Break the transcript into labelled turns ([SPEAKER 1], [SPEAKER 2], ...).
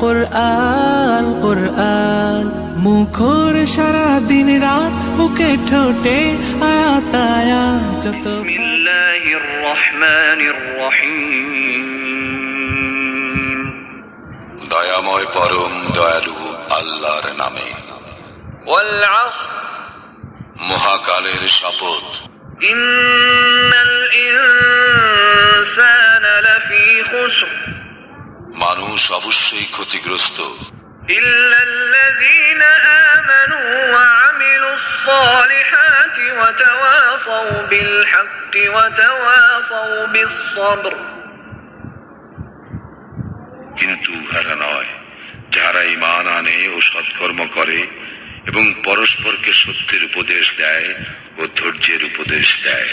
[SPEAKER 1] কোরআন কোরআন। মুখর সারা দিন রাত বুকে ঠোঁটে আতায়া যত
[SPEAKER 2] বিসমিল্লাহির রহমানির রহিম।
[SPEAKER 3] দয়াময় পরম দয়ালু আল্লাহর নামে।
[SPEAKER 2] ওয়াল আসর
[SPEAKER 3] মহাকালের শপথ।
[SPEAKER 2] ইন্নাল ইনসানা লাফি খুসর।
[SPEAKER 3] মানুষ অবশ্যই ক্ষতিগ্রস্ত। কিন্তু হারা নয় যারা ইমান আনে ও সৎকর্ম করে এবং পরস্পরকে সত্যের উপদেশ দেয় ও ধৈর্যের উপদেশ দেয়।